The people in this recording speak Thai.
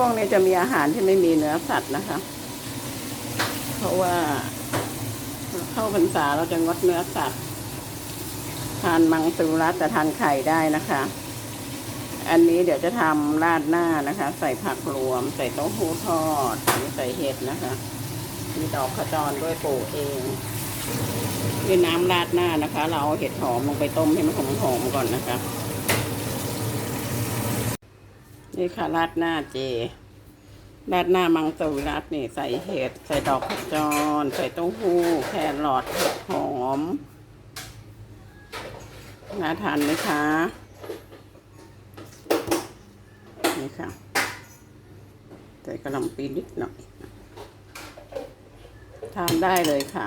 ช่วงนี้จะมีอาหารที่ไม่มีเนื้อสัตว์นะคะ เพราะว่าเข้าพรรษาเราจะงดเนื้อสัตว์ ทานมังสวิรัตแต่ทานไข่ได้นะคะ อันนี้เดี๋ยวจะทำราดหน้านะคะ ใส่ผักรวม ใส่เต้าหู้ทอดใส่เห็ดนะคะ มีดอกขจรด้วยปลูกเองนี่น้ำราดหน้านะคะ เราเอาเห็ดหอมลงไปต้มให้มันหอมๆก่อนนะคะ นี่ค่ะราดหน้าเจราดหน้ามังสวิรัตนี่ใส่เห็ด ใส่ดอกขจร ใส่เต้าหู้ แครอทเห็ดหอม น่าทานไหมคะ นี่ค่ะ ใส่กระหล่ำปีนิดหน่อย ทานได้เลยค่ะ